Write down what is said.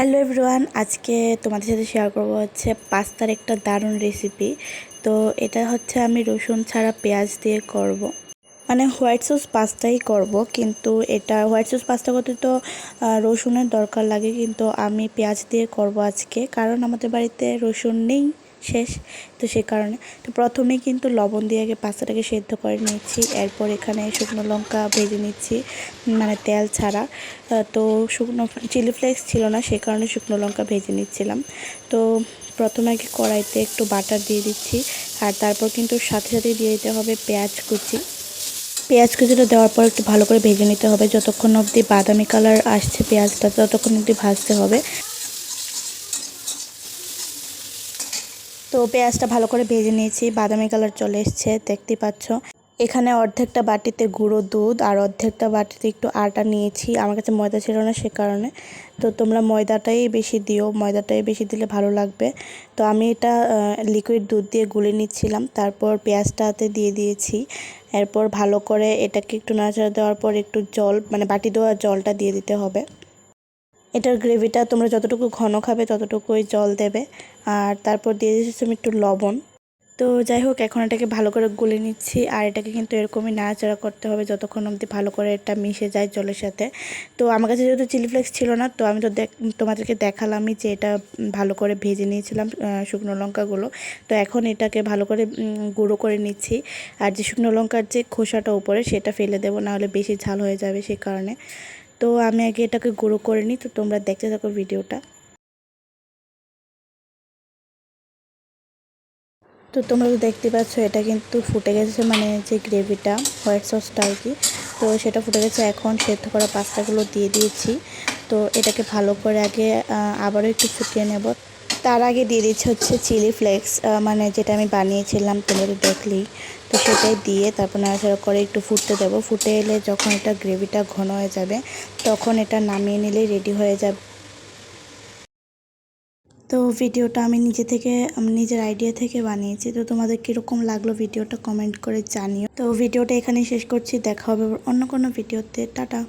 Hello everyone, আজকে তোমাদের সাথে শেয়ার করব হচ্ছে পাস্তার একটা দারুণ রেসিপি তো এটা হচ্ছে আমি রসুন ছাড়া পেঁয়াজ দিয়ে করব। মানে হোয়াইট সস পাস্তাই করব, কিন্তু এটা হোয়াইট সস পাস্তা করতে তো রসুনের দরকার লাগে, কিন্তু আমি পেঁয়াজ দিয়ে করব আজকে কারণ আমাদের বাড়িতে রসুন নেই শেষ। তো সে কারণে। তো প্রথমে কিন্তু লবণ দিয়ে আগে পাস্তাটাকে সেদ্ধ করে নিচ্ছি এরপর এখানে শুকনো লঙ্কা ভেজে নিচ্ছি মানে তেল ছাড়া। তো শুকনো চিলি ফ্লেক্স ছিল না, সে কারণে শুকনো লঙ্কা ভেজে নিচ্ছিলাম। তো প্রথমে আগে কড়াইতে একটু বাটার দিয়ে দিচ্ছি, আর তারপর কিন্তু সাথে সাথে দিয়ে দিতে হবে পেঁয়াজ কুচি। পেঁয়াজ কুচিটা দেওয়ার পর একটু ভালো করে ভেজে নিতে হবে। যতক্ষণ অবধি বাদামি কালার আসছে পেঁয়াজটা, ততক্ষণ অবধি ভাজতে হবে। তো পেঁয়াজটা ভালো করে ভেজে নিয়েছি, বাদামি কালার চলে এসছে দেখতেই পাচ্ছ। এখানে অর্ধেকটা বাটিতে গুঁড়ো দুধ আর অর্ধেকটা বাটিতে একটু আটা নিয়েছি। আমার কাছে ময়দা ছিল না সে কারণে। তো তোমরা ময়দাটাই বেশি দিও, ময়দাটাই বেশি দিলে ভালো লাগবে। তো আমি এটা লিকুইড দুধ দিয়ে গুলে নিচ্ছিলাম, তারপর পেঁয়াজটাতে দিয়ে দিয়েছি। এরপর ভালো করে এটাকে একটু নাড়াচাড়া দেওয়ার পর একটু জল মানে বাটি দেওয়া জলটা দিয়ে দিতে হবে। এটার গ্রেভিটা তোমরা যতটুকু ঘন খাবে ততটুকুই জল দেবে। আর তারপর দিয়ে দিচ্ছি আমি একটু লবণ। তো যাই হোক, এখন এটাকে ভালো করে গুলে নিচ্ছি। আর এটাকে কিন্তু এরকমই নাড়াচাড়া করতে হবে যতক্ষণ অবধি ভালো করে এটা মিশে যায় জলের সাথে। তো আমার কাছে যেহেতু চিলি ফ্লেক্স ছিল না, তো আমি তো তোমাদেরকে দেখালামই যে এটা ভালো করে ভেজে নিয়েছিলাম শুকনো লঙ্কাগুলো। তো এখন এটাকে ভালো করে গুঁড়ো করে নিচ্ছি। আর যে শুকনো লঙ্কার যে খোসাটা উপরে, সেটা ফেলে দেবো, নাহলে বেশি ঝাল হয়ে যাবে সেই কারণে। তো আমি আগে এটাকে গুঁড়ো করে নিই, তো তোমরা দেখতে থাকো ভিডিওটা। তো তোমরা তো দেখতে পাচ্ছ, এটা কিন্তু ফুটে গেছে মানে যে গ্রেভিটা, হোয়াইট সসটা আর কি। তো সেটা ফুটে গেছে, এখন সেদ্ধ করা পাস্তাগুলো দিয়ে দিয়েছি। তো এটাকে ভালো করে আগে আবারও একটু ফুটিয়ে নেব। তার আগে দিয়ে দিচ্ছে হচ্ছে চিলি ফ্লেক্স মানে যেটা আমি বানিয়েছিলাম, তোমরা তো দেখলেই। তো সেটাই দিয়ে তারপর নাড়াচাড়া করে একটু ফুটতে দেব। ফুটে এলে যখন এটা গ্রেভিটা ঘন হয়ে যাবে, তখন এটা নামিয়ে নিলেই রেডি হয়ে যাবে। তো ভিডিওটা আমি নিজে থেকে, আমি নিজের আইডিয়া থেকে বানিয়েছি। তো তোমাদের কীরকম লাগল ভিডিওটা কমেন্ট করে জানিও। তো ভিডিওটা এখানেই শেষ করছি। দেখা হবে অন্য কোনো ভিডিওতে। টাটা।